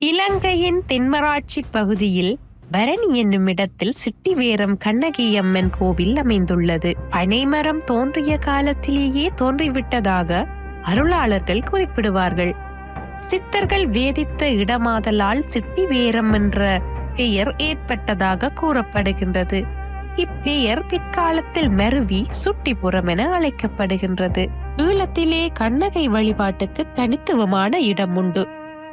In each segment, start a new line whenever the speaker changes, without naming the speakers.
இலங்கையின் தென்மராட்சி பகுதியில் பரணி என்னும் இடத்தில் சிட்டிவேரம் கண்ணகியம்மன் கோவில் அமைந்துள்ளது. பனைமரம் தோன்றிய காலத்திலேயே தோன்றிவிட்டதாக அருளாளர்கள் குறிப்பிடுவார்கள். சித்தர்கள் வேதித்த இடமாதலால் சிட்டிவேரம் என்ற பெயர் ஏற்பட்டதாக கூறப்படுகின்றது. இப்பெயர் பிற்காலத்தில் மருவி சுட்டிப்புறம் என அழைக்கப்படுகின்றது. ஈழத்திலே கண்ணகை வழிபாட்டுக்கு தனித்துவமான இடம் உண்டு.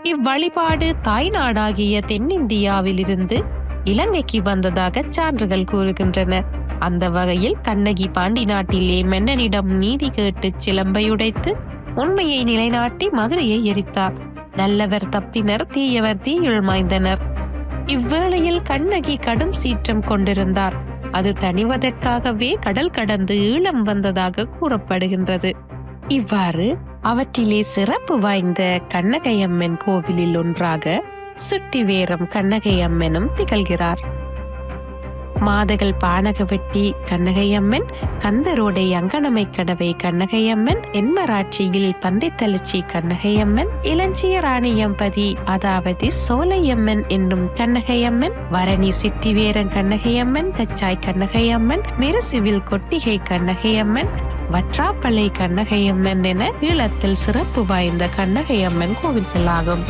இவ்வழிபாடு தாய்நாடாகிய தென்னிந்தியாவிலிருந்து இலங்கைக்கு வந்ததாக சான்றுகள் கூறுகின்றன. அந்த வகையில் கண்ணகி பாண்டி நாட்டிலே மன்னனிடம் நீதி கேட்டு சிலம்பையுடைத்து உண்மையை நிலைநாட்டி மதுரையை எரித்தார். நல்லவர் தப்பினர் தீயவர் தீயுள் மாய்ந்தனர். இவ்வேளையில் கண்ணகி கடும் சீற்றம் கொண்டிருந்தார். அது தணிவதற்காகவே கடல் கடந்து ஈழம் வந்ததாக கூறப்படுகின்றது. இவ்வாறு அவற்றிலே சிறப்பு வாய்ந்த கண்ணகையம்மன் கோவிலில் ஒன்றாக சுட்டிவேரம் கண்ணகையம்மனும் திகழ்கிறார். மாதகள் பானகவெட்டி கண்ணகையம்மன் கந்தரோடை அங்கனமை கடவை கண்ணகையம்மன் என்மராட்சியில் பண்டித்தளச்சி கண்ணகையம்மன் இளஞ்சிய ராணியம்பதி அதாவது சோலையம்மன் என்னும் கண்ணகையம்மன் வரணி சிட்டிவேரன் கண்ணகையம்மன் கச்சாய் கண்ணகையம்மன் மெருசுவில் கொட்டிகை கண்ணகையம்மன் வற்றாப்பள்ளி கண்ணகையம்மன் என ஈழத்தில் சிறப்பு வாய்ந்த கண்ணகையம்மன் கோவில்களாகும்